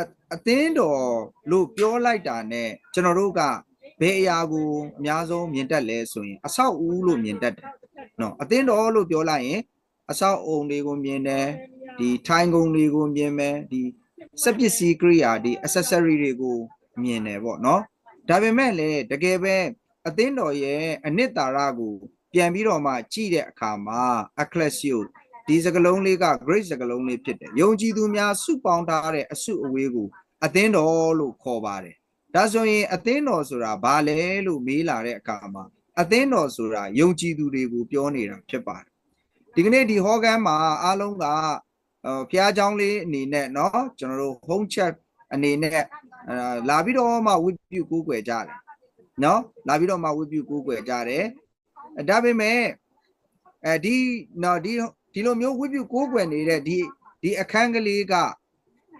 အအသင်းတော်လို့ပြောလိုက်တာနဲ့ကျွန်တော်တို့ကဘယ်အရာကိုအများဆုံးမြင်တတ်လဲဆိုရင်အဆောက်အဦလို့မြင်တတ်တယ်နော်အသင်းတော်လို့ပြောလိုက်ရင် အဆောက်အုံတွေကိုမြင်တယ်ဒီထိုင်ကုန်တွေကိုမြင်မယ်ဒီစက်ပစ္စည်းကိရိယာဒီ accessory တွေကိုမြင်တယ်ပေါ့နော်ဒါပေမဲ့လည်းတကယ်ပဲအသင်းတော်ရဲ့အနှစ်သာရကို ပြန်ပြီးတော့မှကြည့်တဲ့အခါမှာ ecclesio ဒီစကလုံးလေးက great စကလုံးလေးဖြစ်တယ်ယုံကြည်သူများစုပေါင်းထားတဲ့အစုအဝေးကိုအသင်းတော်လို့ခေါ်ပါတယ်ဒါဆိုရင်အသင်းတော်ဆိုတာဘာလဲလို့မေးလာတဲ့အခါမှာအသင်းတော်ဆိုတာယုံကြည်သူတွေကိုပြောနေတာဖြစ်ပါတယ်ဒီကနေ့ဒီဟောကန်မှာအားလုံးကဘုရားကျောင်းလေးအနေနဲ့เนาะကျွန်တော်တို့ home chat အနေနဲ့လာပြီးတော့မှဝိပုကိုးကွယ်ကြတယ်เนาะလာပြီးတော့မှဝိပုကိုးကွယ်ကြတယ်ဒါပေမဲ့အဲဒီနော်ဒီ ဒီလိုမျိုးဝိပုကိုးကွယ်နေတဲ့ဒီဒီအခန်းကလေးက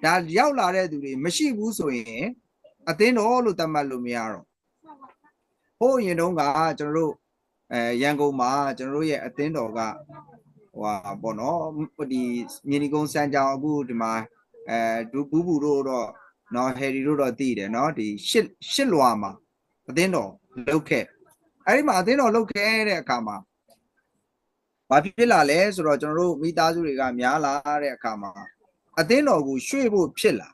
ဒါရောက်လာတဲ့သူတွေမရှိဘူးဆိုရင်အသင်းတော်လို့သတ်မှတ်လို့မရတော့ဟိုအရင်တုန်းကကျွန်တော်တို့အဲရန်ကုန်မှာကျွန်တော်တို့ရဲ့အသင်းတော်ကဟိုဟာပေါ့နော်ဒီမြေနီကုန်းစံကြောင်အခုဒီမှာအဲဒူဘူးဘူးတို့တော့နော်ဟယ်ရီတို့တော့သိတယ်နော်ဒီရှစ်ရှစ်လွာမှာအသင်းတော်လုတ်ခဲ့အဲ့ဒီမှာအသင်းတော်လုတ်ခဲ့တဲ့အခါမှာ ဘာဖြစ်လာလဲဆိုတော့ကျွန်တော်တို့မိသားစုတွေကများလာတဲ့အခါမှာအသင်းတော်ကိုရွှေ့ဖို့ဖြစ်လာ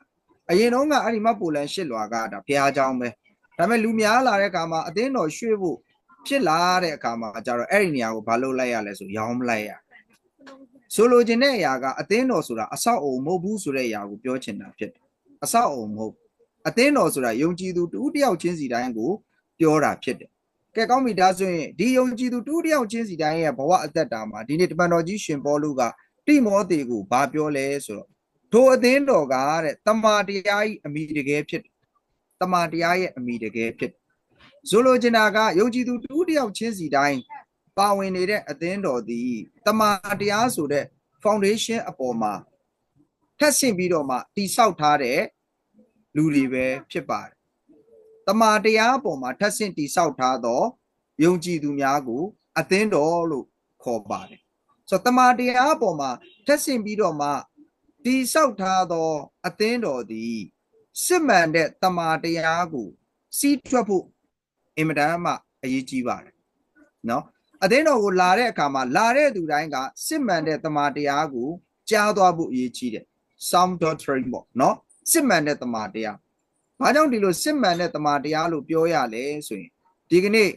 အရင်တော့ကအဲ့ဒီမပိုလန်ရှစ်လွာကဒါဘုရားကျောင်းပဲဒါပေမဲ့လူများလာတဲ့အခါမှာအသင်းတော်ရွှေ့ဖို့ဖြစ်လာတဲ့အခါမှာကျတော့အဲ့ဒီနေရာကိုဘာလုပ်လိုက်ရလဲဆိုရောင်းမလိုက်ရဆိုလိုချင်တဲ့အရာကအသင်းတော်ဆိုတာအဆောက်အုံမဟုတ်ဘူးဆိုတဲ့အရာကိုပြောချင်တာဖြစ်တယ်အဆောက်အုံမဟုတ်အသင်းတော်ဆိုတာယုံကြည်သူတူတယောက်ချင်းစီတိုင်းကိုပြောတာဖြစ်တယ် ကဲကောင်းပြီဒါဆိုရင်ဒီယုံကြည်သူတူတယောက်ချင်းစီတိုင်းရဲ့ဘဝအသက်တာမှာဒီနေ့တပန်တော်ကြီးရှင်ပေါလုကတိမောသေကိုဘာပြောလဲဆိုတော့ထိုအသင်းတော်ကတဲ့တမာတရားဤအမိတကယ်ဖြစ်တယ်တမာတရားရဲ့အမိတကယ်ဖြစ်တယ်ဆိုလိုချင်တာကယုံကြည်သူတူတယောက်ချင်းစီတိုင်းပါဝင်နေတဲ့အသင်းတော်သည်တမာတရားဆိုတဲ့ foundation အပေါ်မှာထပ်ဆင့်ပြီးတော့မှတိဆောက်ထားတဲ့လူတွေပဲဖြစ်ပါတယ် တမာတရားအပေါ်မှာထပ်ဆင့်တိဆောက်ထားသောယုံကြည်သူများကို အသင်းတော်လို့ခေါ်ပါတယ်ဆိုတော့တမာတရားအပေါ်မှာထပ်ဆင့်ပြီးတော့မှတိဆောက်ထားသောအသင်းတော်သည်စစ်မှန်တဲ့တမာတရားကိုစီးထွက်ဖို့အင်မတန်မှအရေးကြီးပါတယ်နော်အသင်းတော်ကိုလာတဲ့အခါမှာလာတဲ့သူတိုင်းကစစ်မှန်တဲ့တမာတရားကိုကြားသွားဖို့အရေးကြီးတယ် sound doctrine ပေါ့နော်စစ်မှန်တဲ့တမာတရား ။ဘာကြောင့်ဒီလိုစစ်မှန်တဲ့တမာတရားလို့ပြောရလဲဆိုရင်ဒီကနေ့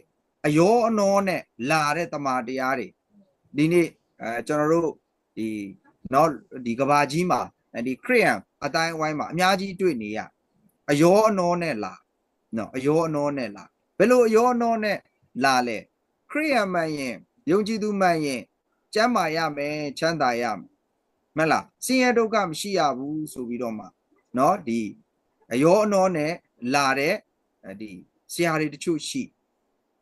အယောအနောနဲ့လာတဲ့တမာတရားတွေဒီနေ့အဲကျွန်တော်တို့ဒီနော်ဒီကဘာကြီးမှာဒီခရစ်ယာန်အတိုင်းဝိုင်းမှာအများကြီးတွေ့နေရအယောအနောနဲ့လာနော်အယောအနောနဲ့လာဘယ်လိုအယောအနောနဲ့လာလဲခရစ်ယာန်မှန်ရင်ယုံကြည်သူမှန်ရင်ကျမ်းမာရမယ်ချမ်းသာရမယ်မဟုတ်လားဆင်းရဲဒုက္ခမရှိရဘူးဆိုပြီးတော့မှနော်ဒီ အယောအနောနဲ့လာတဲ့ဒီဆရာတွေတချို့ရှိ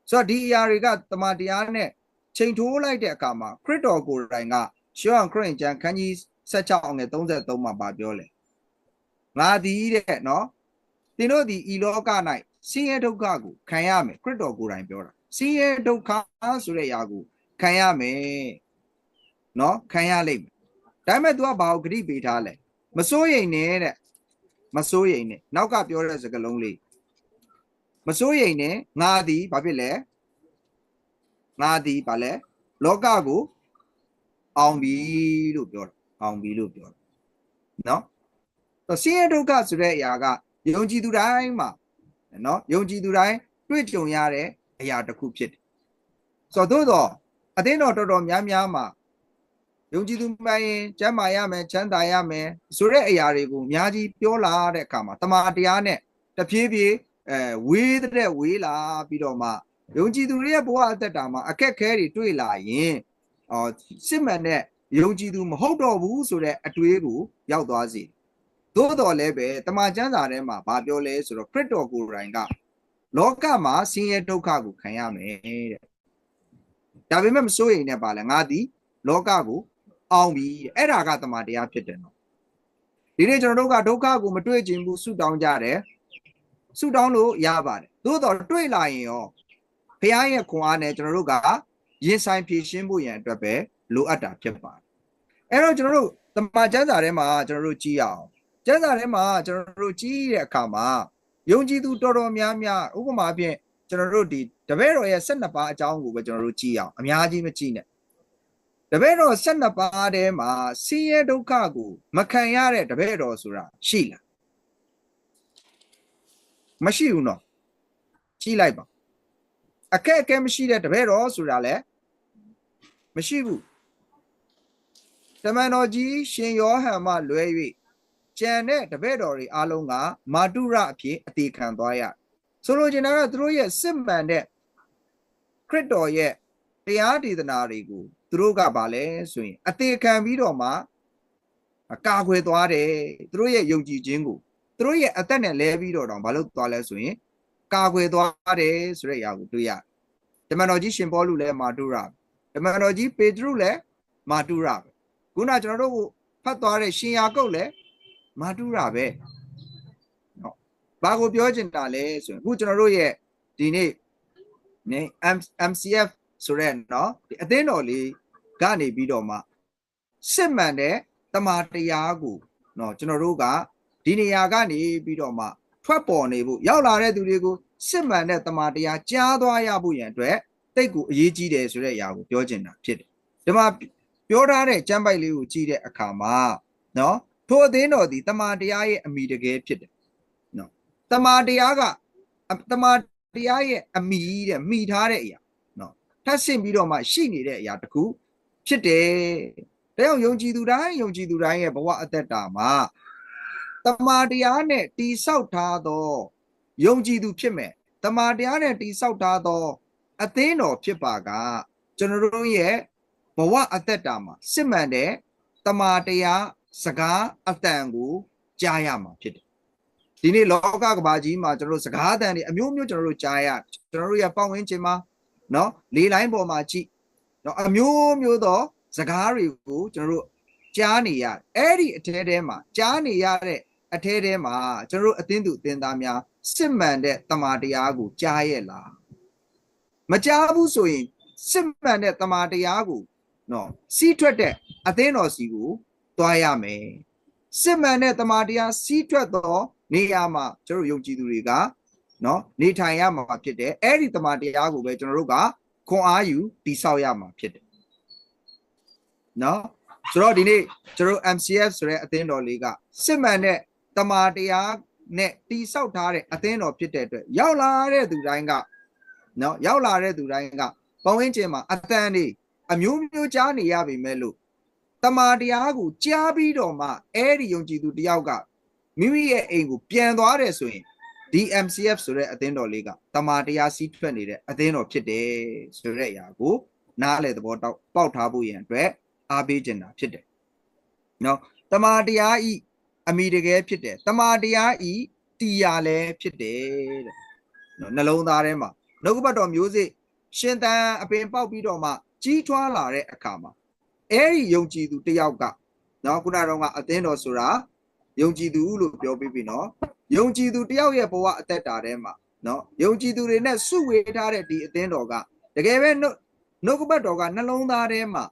ဆိုတော့ဒီအရာတွေကတမန်တရားနဲ့ချိန်ထိုးလိုက်တဲ့အခါမှာခရစ်တော်ကိုယ်တိုင်ကရှောဟန်ခရစ်ကျမ်းခန်းကြီး16အငယ်33မှာပြောလဲငါသည်တဲ့နော်သင်တို့သည်ဤလောက၌ဆင်းရဲဒုက္ခကိုခံရမယ်ခရစ်တော်ကိုယ်တိုင်ပြောတာဆင်းရဲဒုက္ခဆိုတဲ့အရာကိုခံရမယ်နော်ခံရလိမ့်မယ်ဒါပေမဲ့ तू ကဘာကိုဂရိပေးထားလဲမစိုးရိမ်နဲ့တဲ့ မစိုးရိမ်နဲ့နောက်ကပြောတဲ့စကားလုံးလေးမစိုးရိမ်နဲ့ငါသည်ဘာဖြစ်လဲငါသည်ဘာလဲလောကကိုအောင်ပြီလို့ပြောတာအောင်ပြီလို့ပြောတာနော်ဆင်းရဲဒုက္ခဆိုတဲ့အရာကယုံကြည်သူတိုင်းမှာနော်ယုံကြည်သူတိုင်းတွေ့ကြုံရတဲ့အရာတစ်ခုဖြစ်တယ်ဆိုတော့သို့တော့အသင်းတော်တော်တော်များများမှာ ယုံကြည်သူမှန်ရင်ကျမ်းမာရမယ်ချမ်းသာရမယ်ဆိုတဲ့အရာတွေကိုအများကြီးပြောလာတဲ့အခါမှာတမန်တရားနဲ့တဖြည်းဖြည်းအဲဝေးတဲ့ဝေးလာပြီးတော့မှယုံကြည်သူတွေရဲ့ဘဝအသက်တာမှာအခက်ခဲတွေတွေ့လာရင်အော်စစ်မှန်တဲ့ယုံကြည်သူမဟုတ်တော့ဘူးဆိုတဲ့အတွေးကိုရောက်သွားစေသို့တော်လည်းပဲတမန်ကျမ်းစာထဲမှာဗာပြောလဲဆိုတော့ခရစ်တော်ကိုယ်တိုင်ကလောကမှာဆင်းရဲဒုက္ခကိုခံရမယ်တဲ့ဒါပေမဲ့မစိုးရိမ်နဲ့ပါလဲငါသည်လောကကို အောင်ပြီအဲ့ဒါကတမန်တရားဖြစ်တယ်နော်ဒီနေ့ကျွန်တော်တို့ကဒုက္ခကိုမတွေ့ခြင်းဘူးဆုတောင်းကြတယ်ဆုတောင်းလို့ရပါတယ်သို့တော်တွေ့လာရင်ရောဘုရားရဲ့ခွန်အားနဲ့ကျွန်တော်တို့ကရင်ဆိုင်ဖြည့်ရှင်းဖို့ရန်အတွက်ပဲလိုအပ်တာဖြစ်ပါတယ်အဲ့တော့ကျွန်တော်တို့တမန်ကျမ်းစာထဲမှာကျွန်တော်တို့ကြည့်ရအောင်ကျမ်းစာထဲမှာကျွန်တော်တို့ကြည့်တဲ့အခါမှာယုံကြည်သူတော်တော်များများဥပမာဖြင့်ကျွန်တော်တို့ဒီတပည့်တော်ရဲ့12ပါးအကြောင်းကိုပဲကျွန်တော်တို့ကြည့်အောင်အများကြီးမကြည့်နဲ့ တပည့်တော်12ပါးထဲမှာဆင်းရဲဒုက္ခကိုမခံရတဲ့တပည့်တော်ဆိုတာရှိလားမရှိဘူးနော်ကြည့်လိုက်ပါအခက်အခဲမရှိတဲ့တပည့်တော်ဆိုတာလည်းမရှိဘူးတမန်တော်ကြီးရှင်ယောဟန်မှလွဲ၍ကျန်တဲ့တပည့်တော်တွေအားလုံးကမာတုရအဖြစ်အသေးခံသွားရဆိုလိုချင်တာကသူတို့ရဲ့စစ်မှန်တဲ့ခရစ်တော်ရဲ့တရားဒေသနာတွေကို သူတို့ကဗာလဲဆိုရင်အသေးခံပြီးတော့မှအကာခွဲသွားတယ်သူတို့ရဲ့ယုံကြည်ခြင်းကိုသူတို့ရဲ့အသက်နဲ့လဲပြီးတော့တောင်ဘာလို့သွားလဲဆိုရင်ကာခွဲသွားတယ်ဆိုတဲ့အရာကိုတွေ့ရဓမ္မတော်ကြီးရှင်ပေါလုလည်းမာတုရဓမ္မတော်ကြီးပေတရုလည်းမာတုရပဲခုနကျွန်တော်တို့ဖတ်သွားတဲ့ရှင်ယာကုတ်လည်းမာတုရပဲနော်ဘာကိုပြောချင်တာလဲဆိုရင်အခုကျွန်တော်တို့ရဲ့ဒီနေ့နေ MCF ဆိုတဲ့နော်ဒီအသင်းတော်လေးကနေပြီးတော့မှစစ်မှန်တဲ့တမာတရားကိုနော်ကျွန်တော်တို့ကဒီနေရာကနေပြီးတော့မှထွက်ပေါ်နေဖို့ရောက်လာတဲ့သူတွေကိုစစ်မှန်တဲ့တမာတရားကြားသွားရဖို့ရန်အတွက်တိတ်ကိုအရေးကြီးတယ်ဆိုတဲ့အရာကိုပြောချင်တာဖြစ်တယ်ဒီမှာပြောထားတဲ့ကျမ်းပိုက်လေးကိုကြည့်တဲ့အခါမှာနော်ထိုအသင်းတော်ဒီတမာတရားရဲ့အမိတကယ်ဖြစ်တယ်နော်တမာတရားကတမာတရားရဲ့အမိတဲ့မိထားတဲ့အရာနော် ထပ်ဆင့်ပြီးတော့မှရှိနေတဲ့အရာတခုဖြစ်တယ်ဒါကြောင့်ယုံကြည်သူတိုင်းယုံကြည်သူတိုင်းရဲ့ဘဝအသက်တာမှာတမာတရားနဲ့တိဆောက်ထားသောယုံကြည်သူဖြစ်မယ်တမာတရားနဲ့တိဆောက်ထားသော အသင်းတော်ဖြစ်ပါကကျွန်တော်တို့ရဲ့ဘဝအသက်တာမှာစစ်မှန်တဲ့တမာတရားစကားအတန်ကိုကြားရမှာဖြစ်တယ်ဒီနေ့လောကကဘာကြီးမှာကျွန်တော်တို့စကားအတန်တွေအမျိုးမျိုးကျွန်တော်တို့ကြားရကျွန်တော်တို့ရဲ့ပတ်ဝန်းကျင်မှာ နော်လေးလိုင်းပေါ်မှာကြည့်နော်အမျိုးမျိုးသောစကားတွေကိုကျွန်တော်တို့ကြားနေရအဲ့ဒီအထဲထဲမှာကြားနေရတဲ့အထဲထဲမှာကျွန်တော်တို့အသင်းသူအသင်းသားများစစ်မှန်တဲ့တမာတရားကိုကြားရဲ့လားမကြားဘူးဆိုရင်စစ်မှန်တဲ့တမာတရားကိုနော်စီးထွက်တဲ့အသင်းတော်စီကိုတွားရမယ်စစ်မှန်တဲ့တမာတရားစီးထွက်သောနေရာမှာကျွန်တော်ယုံကြည်သူတွေက နော်နေထိုင်ရမှာဖြစ်တယ်အဲ့ဒီတမာတရားကိုပဲကျွန်တော်တို့ကခွန်အားယူတိဆောက်ရမှာဖြစ်တယ်နော်ဆိုတော့ဒီနေ့ကျွန်တော် MCF ဆိုတဲ့အသင်းတော်လေးကစစ်မှန်တဲ့တမာတရားနဲ့တိဆောက်ထားတဲ့အသင်းတော်ဖြစ်တဲ့အတွက်ရောက်လာတဲ့သူတိုင်းကနော်ရောက်လာတဲ့သူတိုင်းကပဝင်းကျင်မှာအတန်နေအမျိုးမျိုးကြားနေရပြီမဲ့လို့တမာတရားကိုကြားပြီးတော့မှအဲ့ဒီယုံကြည်သူတယောက်ကမိမိရဲ့အိမ်ကိုပြန်သွားတယ်ဆိုရင် DMCF ဆိုတဲ့အသင်းတော်လေးကတမာတရားစီးထွက်နေတဲ့အသင်းတော်ဖြစ်တယ်ဆိုတဲ့အရာကိုနားလေသဘောတောက်ပေါက်ထားဖို့ရန်အတွက်အားပေးခြင်းတာဖြစ်တယ်။နော်တမာတရားဤအမိတကယ်ဖြစ်တယ်တမာတရားဤတီယာလည်းဖြစ်တယ်တဲ့။နော်နှလုံးသားထဲမှာနှုတ်ကပတ်တော်မျိုးစေ့ရှင်သန်အပင်ပေါက်ပြီးတော့မှကြီးထွားလာတဲ့အခါမှာအဲ့ဒီယုံကြည်သူတယောက်ကနော်ခုနကတော့ကအသင်းတော်ဆိုတာယုံကြည်သူလို့ပြောပြီးပြီနော် ယုံကြည်သူတယောက်ရဲ့ဘဝအသက်တာထဲမှာနော်ယုံကြည်သူတွေနဲ့စုဝေးထားတဲ့ဒီအသင်းတော်ကတကယ်ပဲနှုတ်နှုတ်ကပတ်တော်ကနှလုံးသားထဲမှာ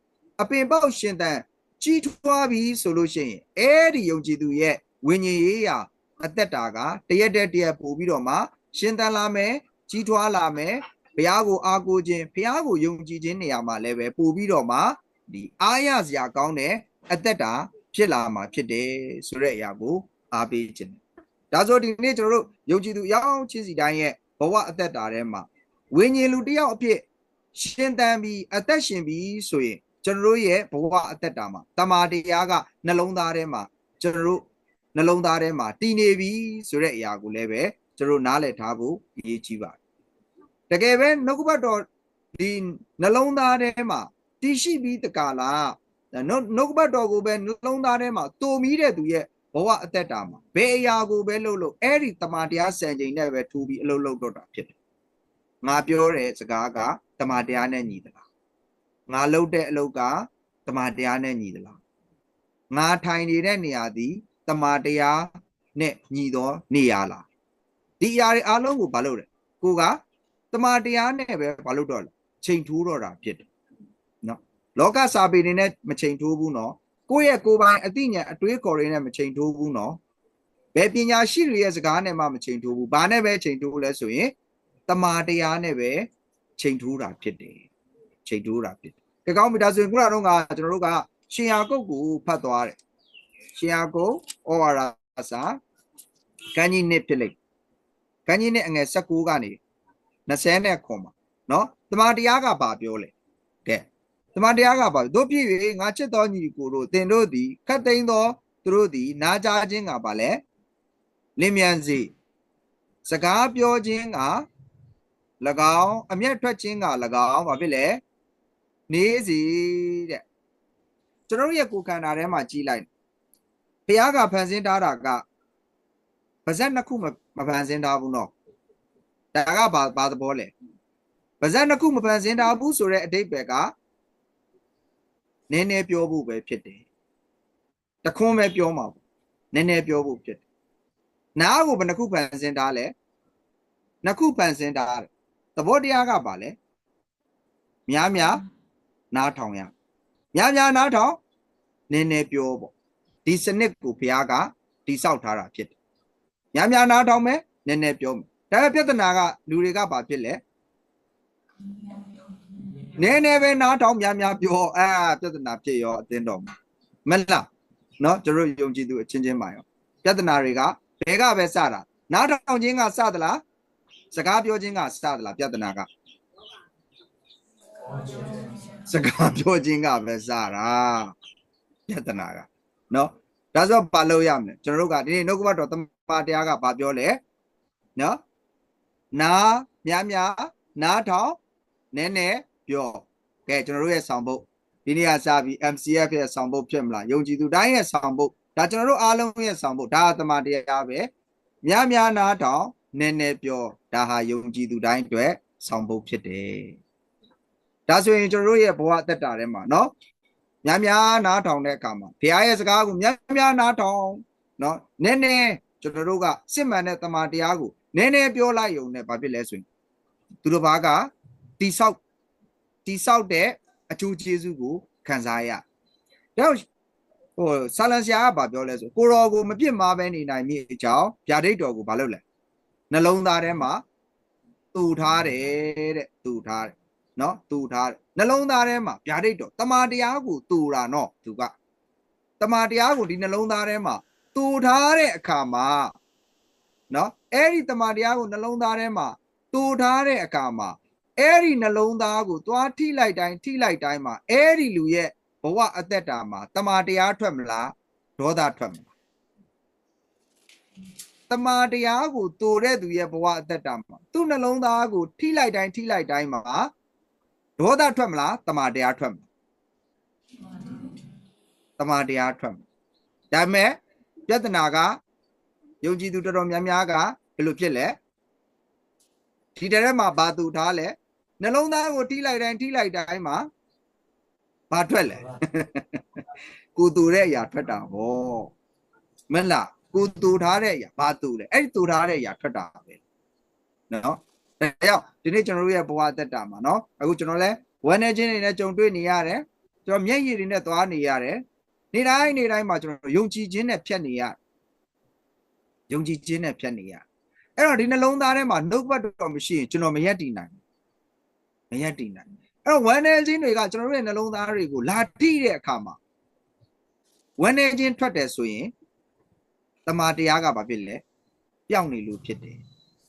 အပင်ပေါက်ရှင်သန်ကြီးထွားပြီဆိုလို့ရှိရင်အဲ့ဒီယုံကြည်သူရဲ့ဝိညာဉ်ရေးရာအသက်တာကတရက်တည်းတရက်ပို့ပြီးတော့မှရှင်သန်လာမယ်ကြီးထွားလာမယ်ဘုရားကိုအားကိုးခြင်းဘုရားကိုယုံကြည်ခြင်းနေရာမှာလည်းပဲပို့ပြီးတော့မှဒီအားရစရာကောင်းတဲ့အသက်တာဖြစ်လာမှာဖြစ်တယ်ဆိုတဲ့အရာကိုအားပေးခြင်း ဒါဆိုဒီနေ့ကျွန်တော်တို့ယုံကြည်သူရောင်းချင်းစီတိုင်းရဲ့ဘဝအသက်တာထဲမှာဝိညာဉ်လူတစ်ယောက်အဖြစ်ရှင်သန်ပြီးအသက်ရှင်ပြီးဆိုရင်ကျွန်တော်တို့ရဲ့ဘဝအသက်တာမှာတမာတရားကနှလုံးသားထဲမှာကျွန်တော်တို့နှလုံးသားထဲမှာတည်နေပြီဆိုတဲ့အရာကိုလည်းပဲကျွန်တော်နားလည်ထားဖို့အရေးကြီးပါတယ်တကယ်ပဲနှုတ်ကပတ်တော်ဒီနှလုံးသားထဲမှာတည်ရှိပြီးတကာလားနှုတ်နှုတ်ကပတ်တော်ကိုပဲနှလုံးသားထဲမှာတူမီးတဲ့သူရဲ့ဘ ဝအသက်တာမှာဘယ်အရာကိုပဲလုပ်လို့အဲ့ဒီတမာတရားစံချိန်နဲ့ပဲထူပြီးအလုပ်လုပ်တော့တာဖြစ်တယ်ငါပြောတဲ့စကားကတမာတရားနဲ့ညီသလားငါလုပ်တဲ့အလုပ်ကတမာတရားနဲ့ညီသလားငါထိုင်နေတဲ့နေရာသည်တမာတရားနဲ့ညီသောနေရာလားဒီအရာတွေအားလုံးကိုဘာလုပ်လဲကိုကတမာတရားနဲ့ပဲဘာလုပ်တော့လဲချိန်ထိုးတော့တာဖြစ်တယ်နော်လောကစာပေတွေနဲ့မချိန်ထိုးဘူးနော် ကိုယ့်ရဲ့ကိုယ်ပိုင်အသိဉာဏ်အတွေးခေါ်တွေနဲ့မချိန်ထိုးဘူးနော်ဘယ်ပညာရှိတွေရဲ့စကားနဲ့မှမချိန်ထိုးဘူးဘာနဲ့ပဲချိန်ထိုးလဲဆိုရင်တမာတရားနဲ့ပဲချိန်ထိုးတာဖြစ်တယ်ချိန်ထိုးတာဖြစ်တယ်ကဲကောင်းပြီဒါဆိုရင်ခုနကတော့ကကျွန်တော်တို့ကရှင်ယာကုတ်ကိုဖတ်သွားတယ်ရှင်ယာကုတ်ဩဝါဒစာကန်းကြီးနှစ်ဖြစ်လိမ့်ကန်းကြီးနှစ်အငယ်16ကနေ20နဲ့ခွန်ပါနော်တမာတရားကဘာပြောလဲကဲ တမာတရားကဘာတို့ဖြစ်၍ငါချစ်တော်ညီကိုတို့တင်တို့သည်ခတ်သိမ်းသောသူတို့သည် နားကြားခြင်းကဘာလဲလင်းမြန်စီစကားပြောခြင်းက၎င်းအမျက်ထွက်ခြင်းက၎င်းဘာဖြစ်လဲနေစီတဲ့ကျွန်တော်တို့ရဲ့ကိုယ်ခန္ဓာထဲမှာကြီးလိုက်ဘုရားကဖန်ဆင်းထားတာကပါဇက်နှစ်ခုမမဖန်ဆင်းထားဘူးနော်ဒါကဘာဘာသဘောလဲပါဇက်နှစ်ခုမဖန်ဆင်းထားဘူးဆိုတဲ့အတိတ်ပဲက နည်းနည်းပြောဖို့ပဲဖြစ်တယ်တခွန်းပဲပြောမှာပေါ့နည်းနည်းပြောဖို့ဖြစ်တယ်နားကိုဘယ်နှခုဖန်ဆင်းထားလဲနှစ်ခုဖန်ဆင်းထားတယ်သဘောတရားကပါလဲများများနားထောင်ရများများနားထောင်နည်းနည်းပြောပေါ့ဒီစနစ်ကိုဘုရားကတိဆောက်ထားတာဖြစ်တယ်များများနားထောင်မယ်နည်းနည်းပြောမယ်ဒါပေမဲ့ပြဿနာကလူတွေကဘာဖြစ်လဲ နည်းနည်းပဲနားထောင်များများပြောအာပြဿနာဖြစ်ရောအတင်းတော်မှာမလားနော်ကျတို့ယုံကြည်သူအချင်းချင်းပါရောပြဿနာတွေကဘဲကပဲစတာနားထောင်ခြင်းကစသလားစကားပြောခြင်းကစသလားပြဿနာကစကားပြောခြင်းကပဲစတာပြဿနာကနော်ဒါဆိုပါလို့ရမယ်ကျွန်တော်တို့ကဒီနေ့နှုတ်ကပတော်တမန်တရားကဘာပြောလဲနော်နာများများနားထောင်နည်းနည်း ပြောကဲကျွန်တော်တို့ရဲ့ဆောင်ဖို့ဒီနေ့ကစပြီး MCF ရဲ့ဆောင်ဖို့ဖြစ်မလားယုံကြည်သူတိုင်းရဲ့ဆောင်ဖို့ဒါကျွန်တော်တို့အားလုံးရဲ့ဆောင်ဖို့ဒါအတမန်တရားပဲများများနားထောင်နည်းနည်းပြောဒါဟာယုံကြည်သူတိုင်းအတွက်ဆောင်ဖို့ဖြစ်တယ်ဒါဆိုရင်ကျွန်တော်တို့ရဲ့ဘဝအသက်တာထဲမှာเนาะများများနားထောင်တဲ့အခါမှာဘုရားရဲ့စကားကိုများများနားထောင်เนาะနည်းနည်းကျွန်တော်တို့ကစစ်မှန်တဲ့တမန်တရားကိုနည်းနည်းပြောလိုက်ရုံနဲ့ဘာဖြစ်လဲဆိုရင်သူတို့ဘာကတိဆောက် တိဆောက်တဲ့အကျိုးကျေးဇူးကိုခံစားရတော့ဟိုဆာလန်ဆရာကဘာပြောလဲဆိုကိုရောကိုမပြစ်မှားပဲနေနိုင်မိအကြောင်းဗျာဒိတ်တော်ကိုဘာလုပ်လဲနှလုံးသားထဲမှာတူထားတယ်တဲ့တူထားတယ်နော်တူထားတယ်နှလုံးသားထဲမှာဗျာဒိတ်တော်တမာတရားကိုတူတာနော်သူကတမာတရားကိုဒီနှလုံးသားထဲမှာတူထားတဲ့အခါမှာနော်အဲ့ဒီတမာတရားကိုနှလုံးသားထဲမှာတူထားတဲ့အခါမှာ အဲ့ဒီနှလုံးသားကိုသွားထိလိုက်တိုင်းထိလိုက်တိုင်းမှာအဲ့ဒီလူရဲ့ဘဝအသက်တာမှာတမာတရားထွက်မလားဒေါသထွက်မလားတမာတရားကိုတူတဲ့သူရဲ့ဘဝအသက်တာမှာသူ့နှလုံးသားကိုထိလိုက်တိုင်းထိလိုက်တိုင်းမှာဒေါသထွက်မလားတမာတရားထွက်မလားတမာတရားထွက်မလားဒါပေမဲ့ပြဿနာကယုံကြည်သူတော်တော်များများကဘယ်လိုဖြစ်လဲဒီတရက်မှာဘာတူထားလဲ နှလုံးသားကိုထိလိုက်တိုင်းထိလိုက်တိုင်းမှာဘာထွက်လဲကိုတူတဲ့အရာထွက်တာဟောမလားကိုတူထားတဲ့အရာဘာတူလဲအဲ့ဒီတူထားတဲ့အရာထွက်တာပဲနော်ဒါကြောင့်ဒီနေ့ကျွန်တော်တို့ရဲ့ဘဝသက်တာမှာနော်အခုကျွန်တော်လဲဝမ်းနေခြင်းတွေနဲ့ကြုံတွေ့နေရတယ်ကျွန်တော်မျက်ရည်တွေနဲ့သွားနေရတယ်နေတိုင်းနေတိုင်းမှာကျွန်တော်ယုံကြည်ခြင်းနဲ့ဖြတ်နေရယုံကြည်ခြင်းနဲ့ဖြတ်နေရအဲ့တော့ဒီနှလုံးသားထဲမှာနှုတ်ဘတ်တော့မရှိရင်ကျွန်တော်မရက်တည်နိုင် မရက်တည်နိုင်အဲ့တော့ဝမ်းနေခြင်းတွေကကျွန်တော်တို့ရဲ့နှလုံးသားတွေကိုလာထိတဲ့အခါမှာဝမ်းနေခြင်းထွက်တယ်ဆိုရင်တမာတရားကဘာဖြစ်လဲပျောက်နေလို့ဖြစ်တယ်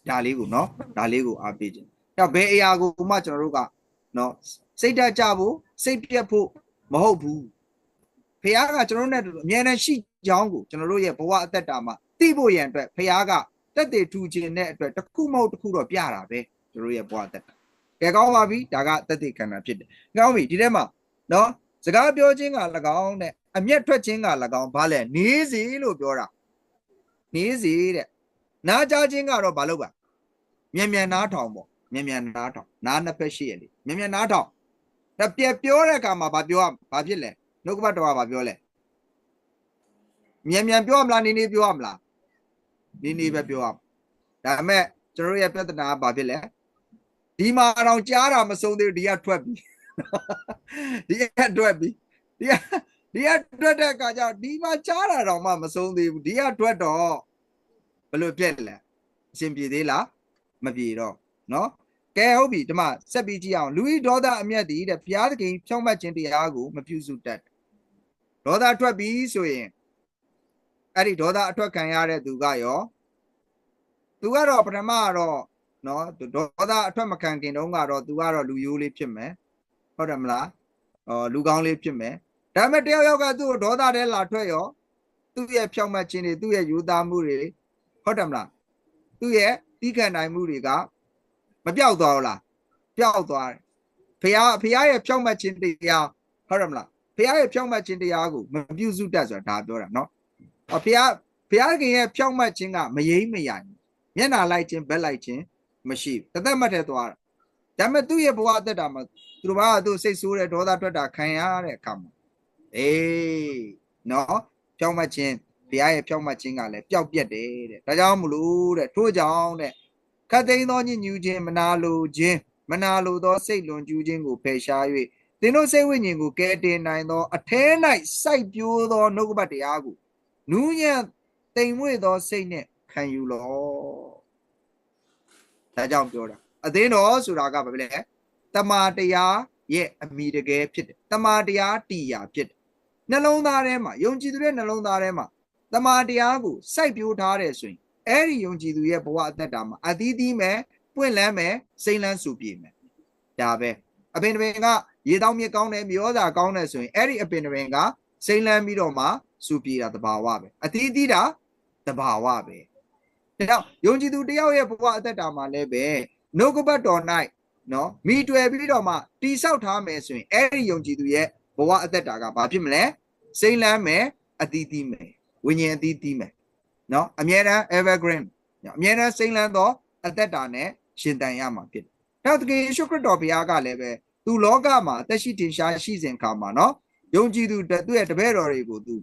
ဒါလေးကိုနော်ဒါလေးကိုအားပေးခြင်းအဲ့တော့ဘယ်အရာကိုမှကျွန်တော်တို့ကနော်စိတ်ဓာတ်ကြဖို့စိတ်ပြတ်ဖို့မဟုတ်ဘူးဖះကကျွန်တော်တို့နဲ့အမြဲတမ်းရှိကြောင်းကိုကျွန်တော်တို့ရဲ့ဘဝအသက်တာမှာသိဖို့ရန်အတွက်ဖះကတက်တည်ထူခြင်းတဲ့အတွက်တစ်ခုမဟုတ်တစ်ခုတော့ပြတာပဲကျွန်တော်ရဲ့ဘဝအသက်တာ ကဲကောင်းပါပြီဒါကတက်တည်ခန္ဓာဖြစ်တယ်ကောင်းပြီဒီထဲမှာနော်စကားပြောခြင်းက၎င်းနဲ့အမျက်ထွက်ခြင်းက၎င်းဘာလဲနေစီလို့ပြောတာနေစီတဲ့နားကြားခြင်းကတော့ဘာလို့ပါမြန်မြန်နားထောင်ပေါ့မြန်မြန်နားထောင်နားနှစ်ဖက်ရှိရလေမြန်မြန်နားထောင်ဒါပြပြောတဲ့အခါမှာဘာပြောရဘာဖြစ်လဲနှုတ်ကပတ်တော်ကဘာပြောလဲမြန်မြန်ပြောရမလားနေနေပြောရမလားနေနေပဲပြောရဒါပေမဲ့ကျွန်တော်ရဲ့ပြဿနာကဘာဖြစ်လဲ ဒီမှာတော့ကြားတာမဆုံးသေးဘူးဒီကထွက်ပြီဒီကထွက်ပြီဒီကဒီကထွက်တဲ့အခါကျဒီမှာကြားတာတော့မှမဆုံးသေးဘူးဒီကထွက်တော့ဘယ်လိုပြက်လဲအရှင်ပြေသေးလားမပြေတော့နော်ကဲဟုတ်ပြီဒီမှာဆက်ပြီးကြည့်အောင်လူဤဒေါသအမျက်တည်တဲ့ဘုရားသခင်ဖြောင့်မတ်ခြင်းတရားကိုမပြုစုတတ်ဒေါသထွက်ပြီဆိုရင်အဲ့ဒီဒေါသအထွက်ခံရတဲ့သူကရောသူကတော့ပထမကတော့ နော်ဒေါသအထွက်မခံခင်တုန်းကတော့သူကတော့လူယိုးလေးဖြစ်မယ်ဟုတ်တယ်မလားအော်လူကောင်းလေးဖြစ်မယ်ဒါပေမဲ့တယောက်ယောက်ကသူ့ကိုဒေါသထဲလာထွက်ရောသူ့ရဲ့ဖြောင့်မတ်ခြင်းတွေသူ့ရဲ့ယူသားမှုတွေဟုတ်တယ်မလားသူ့ရဲ့တီးခံနိုင်မှုတွေကမပြောက်သွားဘူးလားပျောက်သွားတယ်ဖះဖះရဲ့ဖြောင့်မတ်ခြင်းတရားဟုတ်တယ်မလားဖះရဲ့ဖြောင့်မတ်ခြင်းတရားကိုမပြုစုတတ်ဆိုတာဒါပြောတာနော်အဖះဖះခင်ရဲ့ဖြောင့်မတ်ခြင်းကမယိမ့်မယိုင်မျက်နာလိုက်ခြင်းဘက်လိုက်ခြင်း မရှိဘူးတသက်မှတ်တဲ့သွားတာဒါပေမဲ့သူ့ရဲ့ဘဝအသက်တာမှာသူတို့ဘာသူစိတ်ဆိုးတဲ့ဒေါသထွက်တာခံရတဲ့အခါမှာအေးနော်ဖြောင့်မတ်ခြင်းဘုရားရဲ့ဖြောင့်မတ်ခြင်းကလည်းပျောက်ပြက်တယ်တဲ့ဒါကြောင့်မလို့တဲ့ထို့ကြောင့်တဲ့ခတ်သိမ်းသောညဉ့်ညူခြင်းမနာလိုခြင်းမနာလိုသောစိတ်လွန်ကျူးခြင်းကိုဖယ်ရှား၍သင်တို့စိတ်ဝိညာဉ်ကိုကယ်တင်နိုင်သောအထဲ၌စိုက်ပျိုးသောနှုတ်ကပတ်တရားကိုနူးညံ့တိမ်မွေ့သောစိတ်နဲ့ခံယူလော့ ဒါကြောင့်ပြောတာအသင်းတော်ဆိုတာကဘာလဲတမာတရားရဲ့အမိတကယ်ဖြစ်တယ်တမာတရားတီရာဖြစ်တယ်နှလုံးသားထဲမှာယုံကြည်သူရဲ့နှလုံးသားထဲမှာတမာတရားကိုစိုက်ပျိုးထားတယ်ဆိုရင်အဲ့ဒီယုံကြည်သူရဲ့ဘဝအသက်တာမှာအသီးသီးမဲ့ပွင့်လန်းမဲ့စိမ့်လန်းစုပြေမယ်ဒါပဲအပင်တပင်ကရေတောင်းမြစ်ကောင်းတယ်မြေဩဇာကောင်းတယ်ဆိုရင်အဲ့ဒီအပင်တပင်ကစိမ့်လန်းပြီးတော့မှစုပြေတာတဘာဝပဲအသီးသီးတာတဘာဝပဲ ဒါကြောင့်ယုံကြည်သူတယောက်ရဲ့ဘဝအသက်တာမှာလည်းပဲနှုတ်ကပတ်တော်၌နော်မိတွယ်ပြီးတော့မှတိဆောက်ထားမယ်ဆိုရင်အဲ့ဒီယုံကြည်သူရဲ့ဘဝအသက်တာကဘာဖြစ်မလဲစိမ့်လန်းမယ်အသီးသီးမယ်ဝိညာဉ်အသီးသီးမယ်နော်အမြဲတမ်း evergreen နော်အမြဲတမ်းစိမ့်လန်းသောအသက်တာနဲ့ရှင်တန်ရမှာဖြစ်တယ်။ဒါသခင်ယေရှုခရစ်တော်ဘုရားကလည်းပဲသူလောကမှာအသက်ရှိတင်ရှားရှိစဉ်ခါမှာနော်ယုံကြည်သူသူ့ရဲ့တပည့်တော်တွေကိုသူ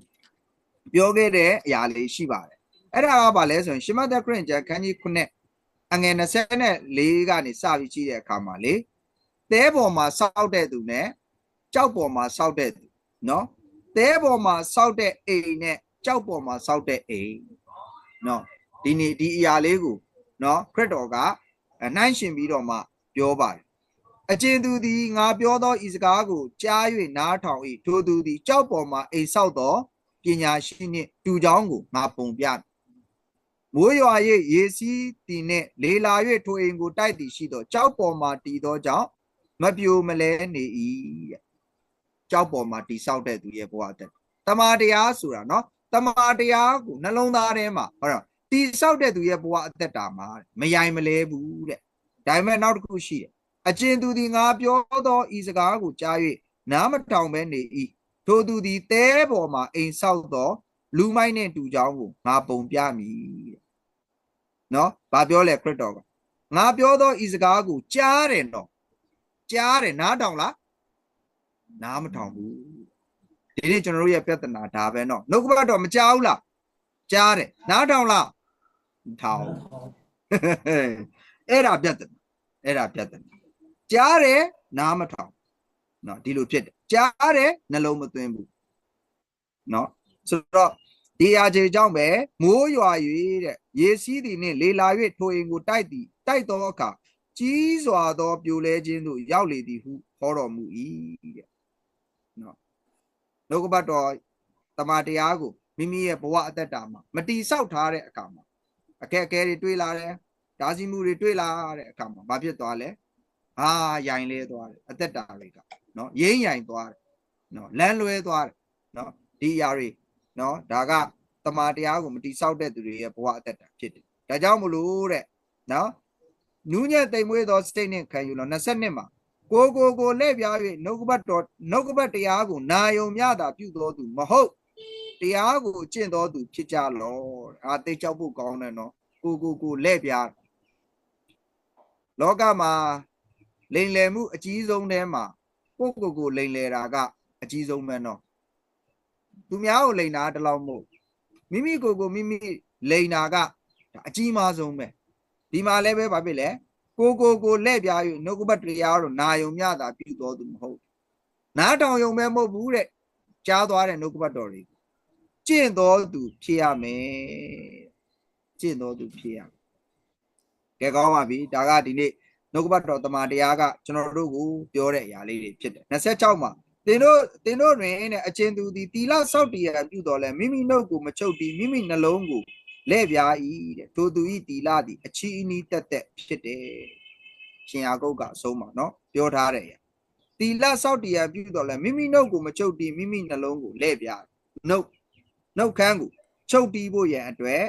ပြောခဲ့တဲ့အရာလေးရှိပါတယ်။ အဲ့ဒါကဘာလဲဆိုရင်ရှမသက်ခရစ်ကျမ်းခန်းကြီး9အငယ်24ကနေစပြီးကြည့်တဲ့အခါမှာလေသဲပေါ်မှာစောက်တဲ့သူနဲ့ကြောက်ပေါ်မှာစောက်တဲ့သူနော်သဲပေါ်မှာစောက်တဲ့အိမ်နဲ့ကြောက်ပေါ်မှာစောက်တဲ့အိမ်နော်ဒီနေ့ဒီအရာလေးကိုနော်ခရစ်တော်ကနှိုင်းရှင်ပြီးတော့မှပြောပါတယ်အကျဉ်သူသည်ငါပြောသောဤစကားကိုကြား၍နားထောင်၏ထိုသူသည်ကြောက်ပေါ်မှာအိမ်ဆောက်သောပညာရှိနှင့်တူချောင်းကိုငါပုံပြ မိုးရွာ၍ရေစီးသည်နှင့်လေလာ၍ထိုအိမ်ကိုတိုက်သည်ရှိသောကြောက်ပေါ်မှာတည်သောကြောင့်မပြိုမလဲနေ၏တဲ့ကြောက်ပေါ်မှာတည်ဆောက်တဲ့သူရဲ့ဘဝအသက်တမာတရားဆိုတာနော်တမာတရားကိုနှလုံးသားထဲမှာဟုတ်တော့တည်ဆောက်တဲ့သူရဲ့ဘဝအသက်တာမှာမယိုင်မလဲဘူးတဲ့ဒါပေမဲ့နောက်တစ်ခုရှိတယ်အကျဉ်သူသည်ငါပြောသောဤစကားကိုကြား၍နားမထောင်ပဲနေ၏ထိုသူသည်တဲပေါ်မှာအိမ်ဆောက်သောလူမိုက်နှင့်တူကြောင်းကိုငါပုံပြမည်တဲ့ နော်ဘာပြောလဲခရစ်တော်ကငါပြောသောဤစကားကိုကြားတယ်နော်ကြားတယ်နားထောင်လားနားမထောင်ဘူးဒီနေ့ကျွန်တော်တို့ရဲ့ပြဿနာဒါပဲနော်နှုတ်ကပတ်တော်မကြားဘူးလားကြားတယ်နားထောင်လားမထောင်အဲ့ဒါပြဿနာအဲ့ဒါပြဿနာကြားတယ်နားမထောင်နော်ဒီလိုဖြစ်တယ်ကြားတယ်နှလုံးမသွင်းဘူးနော်ဆိုတော့ ဒီအကြေကြောင့်ပဲမိုးရွာ၍တဲ့ရေစီးသည်နှင့်လေလာ၍ထိုအိမ်ကိုတိုက်သည်တိုက်သောအခါကြီးစွာသောပြိုလဲခြင်းသို့ရောက်လေသည်ဟုဟောတော်မူ၏တဲ့နော်လောကဘတ်တော်တမန်တရားကိုမိမိရဲ့ဘဝအသက်တာမှာမတီဆောက်ထားတဲ့အခါမှာအခက်အခဲတွေတွေ့လာတယ်ဒါစီမှုတွေတွေ့လာတဲ့အခါမှာဘာဖြစ်သွားလဲဟာရိုင်လဲသွားတယ်အသက်တာတွေကနော်ရင်းရိုင်သွားတယ်နော်လမ်းလွဲသွားတယ်နော်ဒီအရာတွေ နော်ဒါကတမာတရားကိုမတိဆောက်တဲ့သူတွေရဲ့ဘဝအသက်တာဖြစ်တယ်ဒါကြောင့်မလို့တဲ့နော်နူးညံ့တိမ်မွေးသောစိတ်နဲ့ခံယူလို့22မှာကိုကိုကိုလက်ပြား၍နှုတ်ကပတ်တော်နှုတ်ကပတ်တရားကိုနာယုံမြတာပြုတော်သူမဟုတ်တရားကိုကျင့်တော်သူဖြစ်ကြလောအာသိကြောက်ဖို့ကောင်းတယ်နော်ကိုကိုကိုလက်ပြားလောကမှာလိန်လယ်မှုအကြီးဆုံးထဲမှာကိုကိုကိုလိန်လယ်တာကအကြီးဆုံးပဲနော် သူများကိုလိန်တာတလောက်မို့မိမိကိုကိုမိမိလိန်တာကအကြီးမားဆုံးပဲဒီမှာလည်းပဲဘာဖြစ်လဲကိုကိုကိုလက်ပြား၍နှုတ်ကပတ်တရားတို့နာယုံမြတာပြုတော်သူမဟုတ်နားတောင်ယုံပဲမဟုတ်ဘူးတဲ့ကြားသွားတဲ့နှုတ်ကပတ်တော်တွေကျင့်တော်သူဖြစ်ရမယ်ကျင့်တော်သူဖြစ်ရမယ်ကဲကောင်းပါပြီဒါကဒီနေ့နှုတ်ကပတ်တော်တမန်တရားကကျွန်တော်တို့ကိုပြောတဲ့အရာလေးတွေဖြစ်တယ်26မှာ သင်တို့သင်တို့တွင်တဲ့အကျဉ်သူသည်တီလဆောက်တည်ရပြုတော်လဲမိမိနှုတ်ကိုမချုပ်တီမိမိနှလုံးကိုလဲ့ပြား၏တဲ့ထိုသူဤတီလသည်အချီအနီးတက်တက်ဖြစ်တယ်ရှင်ယာကုတ်ကအဆုံးပါနော်ပြောထားတယ်တီလဆောက်တည်ရပြုတော်လဲမိမိနှုတ်ကိုမချုပ်တီမိမိနှလုံးကိုလဲ့ပြားနှုတ်နှုတ်ခမ်းကိုချုပ်တီးဖို့ရန်အတွက်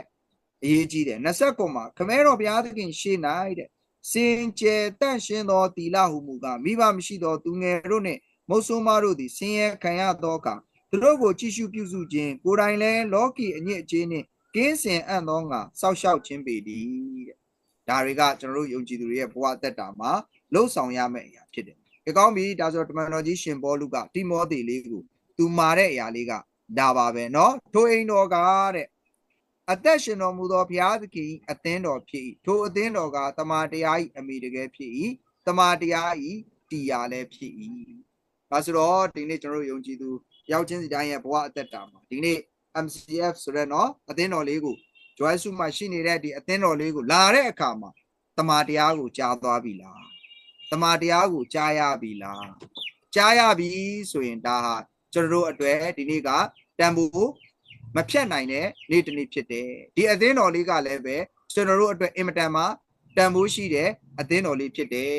အရေးကြီးတယ်29မှာခမဲတော်ဘုရားသခင်ရှေ့၌တဲ့စင်ကြယ်တန့်ရှင်းသောတီလဟုမူကားမိဘမရှိသောသူငယ်တို့နှင့် မုတ်ဆိုးမတို့သည်ဆင်းရဲခံရသောအခါသူတို့ကိုကြည့်ရှုပြုစုခြင်းကိုယ်တိုင်လည်းလောကီအညစ်အကြေးနှင့်ကင်းစင်အံ့သောငါစောက်ရှောက်ခြင်းပေသည်တဲ့ဒါတွေကကျွန်တော်တို့ယုံကြည်သူတွေရဲ့ဘဝအသက်တာမှာလှုပ်ဆောင်ရမယ့်အရာဖြစ်တယ်။ဒီကောင်းပြီဒါဆိုတော့တမန်တော်ကြီးရှင်ဘောလူကတိမောသေလေးကိုသူမာတဲ့အရာလေးကဒါပါပဲเนาะထိုအိမ်တော်ကတဲ့အသက်ရှင်တော်မူသောဘုရားသခင်၏အသင်းတော်ဖြစ်၏ထိုအသင်းတော်ကတမန်တရား၏အမိတကယ်ဖြစ်၏တမန်တရား၏တရားလည်းဖြစ်၏ ဒါဆိုတော့ဒီနေ့ကျွန်တော်တို့ယုံကြည်သူရောက်ချင်းစီတိုင်းရဲ့ဘဝအသက်တာမှာဒီနေ့ MCF ဆိုတဲ့နော်အသင်းတော်လေးကို Joy စုမှာရှိနေတဲ့ဒီအသင်းတော်လေးကိုလာတဲ့အခါမှာတမာတရားကိုကြားသွားပြီလားတမာတရားကိုကြားရပြီလားကြားရပြီဆိုရင်ဒါဟာကျွန်တော်တို့အတွက်ဒီနေ့ကတန်ဖိုးမဖြတ်နိုင်တဲ့နေ့တစ်နေ့ဖြစ်တယ်ဒီအသင်းတော်လေးကလည်းပဲကျွန်တော်တို့အတွက်အင်မတန်မှာတန်ဖိုးရှိတဲ့အသင်းတော်လေးဖြစ်တယ်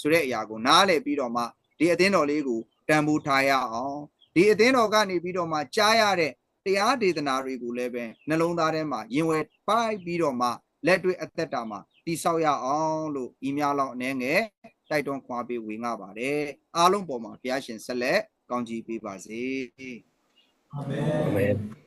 ဆိုတဲ့အရာကိုနားလည်ပြီးတော့မှဒီအသင်းတော်လေးကို တန်ဖိုးထားရအောင်ဒီအသင်းတော်ကနေပြီးတော့မှကြားရတဲ့တရားဒေသနာတွေကိုလည်းပဲနှလုံးသားထဲမှာရင်ဝယ်ပိုက်ပြီးတော့မှလက်တွေ့အသက်တာမှာတိဆောက်ရအောင်လို့ဤများလောက်အနေငယ်တိုက်တွန်းခွာပေးဝေငှပါတယ်အားလုံးပေါ်မှာဘုရားရှင်ဆက်လက်ကောင်းချီးပေးပါစေအာမင်